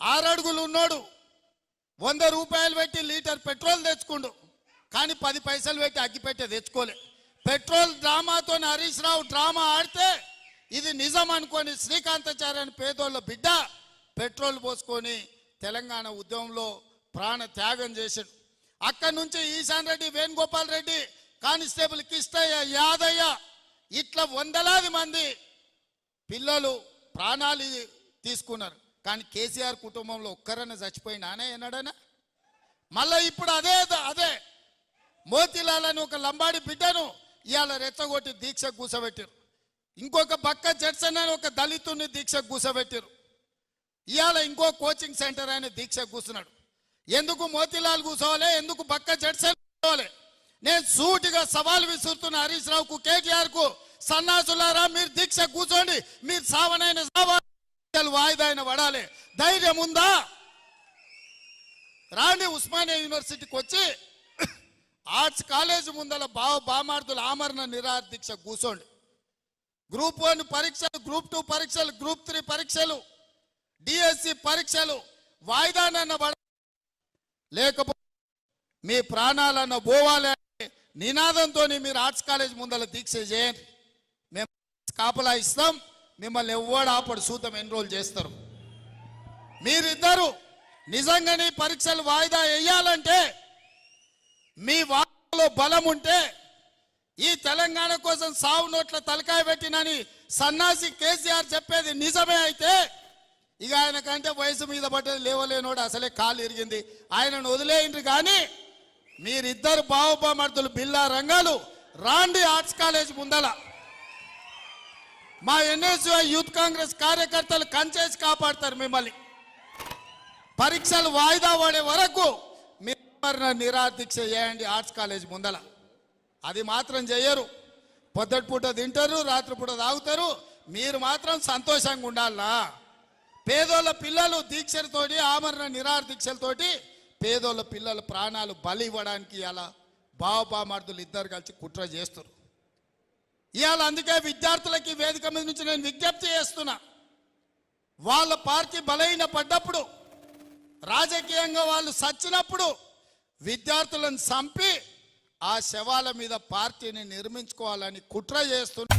ఆరడుగులు ఉన్నాడు. వంద రూపాయలు పెట్టి లీటర్ పెట్రోల్ తెచ్చుకుండు. కానీ పది పైసలు పెట్టి అగ్గిపెట్టే తెచ్చుకోలే. పెట్రోల్ డ్రామాతో హరీష్ రావు డ్రామా ఆడితే ఇది నిజం అనుకొని శ్రీకాంతాచార్య అని పేదోళ్ళ బిడ్డ పెట్రోల్ పోసుకొని తెలంగాణ ఉద్యమంలో ప్రాణ త్యాగం చేశాడు. అక్కడి నుంచి ఈశాన్ రెడ్డి వేణుగోపాల్ రెడ్డి కానిస్టేబుల్ కిష్టయ్య యాదయ్య ఇట్లా వందలాది మంది పిల్లలు ప్రాణాలు తీసుకున్నారు. కానీ కేసీఆర్ కుటుంబంలో ఒక్కరైనా చచ్చిపోయినానే ఎన్నడనా మళ్ళీ ఇప్పుడు అదే అదే. మోతిలాల్ అని ఒక లంబాడి బిడ్డను ఇవాళ రెచ్చగొట్టి దీక్ష కూసబెట్టారు ఇంకొక బక్క జడ్సన్ అని ఒక దళితుని దీక్ష కూసబెట్టారు ఇవాళ ఇంకో కోచింగ్ సెంటర్ ఆయన దీక్ష కూర్చున్నాడు ఎందుకు మోతిలాల్ కూర్చోవాలి ఎందుకు బక్క జడ్సన్ కూర్చోవాలి నేను సూటిగా సవాల్ విసురుతున్న హరీష్ రావుకు కేటీఆర్కు సన్నాసులారా మీరు దీక్ష కూర్చోండి మీరు సావనైన సావాలి వాయిదా అయిన పడాలి. ధైర్యం ఉందా? రాండి ఉస్మానియా యూనివర్సిటీకి వచ్చి ఆర్ట్స్ కాలేజ్ ముందల బావ బామార్థుల ఆమరణ నిరాహార దీక్ష కూర్చోండి గ్రూప్ వన్ పరీక్షలు గ్రూప్ టూ పరీక్షలు గ్రూప్ త్రీ పరీక్షలు డిఎస్సి పరీక్షలు వాయిదానన్న పడ లేకపోతే మీ ప్రాణాలన్న పోవాలి అనే నినాదంతో మీరు ఆర్ట్స్ కాలేజ్ ముందల దీక్ష చేయండి. మేము కాపలా ఇస్తాం. మిమ్మల్ని ఎవ్వడు ఆపడు సూతం ఎన్రోల్ చేస్తారు? మీరిద్దరు నిజంగానే పరీక్షలు వాయిదా వేయాలంటే మీ వాళ్ళలో బలం ఉంటే ఈ తెలంగాణ కోసం సావు నోట్ల తలకాయ పెట్టినని సన్నాసి కేసీఆర్ చెప్పేది నిజమే అయితే ఇక ఆయన కంటే వయసు మీద పడ్డది లేవలేనోడు అసలే కాలు ఇరిగింది. ఆయనను వదిలేయండి కానీ మీరిద్దరు బావబామర్దులు బిల్లా రంగాలు రాండి ఆర్ట్స్ కాలేజ్ ముందల. మా ఎన్ఎస్యుఐ యూత్ కాంగ్రెస్ కార్యకర్తలు కంచేసి కాపాడతారు మిమ్మల్ని. పరీక్షలు వాయిదా పడే వరకు మీరు నిరాదీక్ష చేయండి ఆర్ట్స్ కాలేజ్ ముందల. అది మాత్రం చేయరు. పొద్దుటి పూట తింటారు రాత్రిపూట తాగుతారు. మీరు మాత్రం సంతోషంగా ఉండాలా? పేదోళ్ళ పిల్లలు దీక్షలతోటి ఆమరణ నిరాహార పేదోళ్ళ పిల్లల ప్రాణాలు బలి ఇవ్వడానికి అలా బావబామర్దులు ఇద్దరు కలిసి కుట్ర చేస్తారు ఇవాళ అందుకే విద్యార్థులకి వేదిక మీద నుంచి నేను విజ్ఞప్తి చేస్తున్నా. వాళ్ళ పార్టీ బలహీన పడ్డప్పుడు రాజకీయంగా వాళ్ళు సచ్చినప్పుడు విద్యార్థులను చంపి ఆ శవాల మీద పార్టీని నిర్మించుకోవాలని కుట్ర చేస్తున్నారు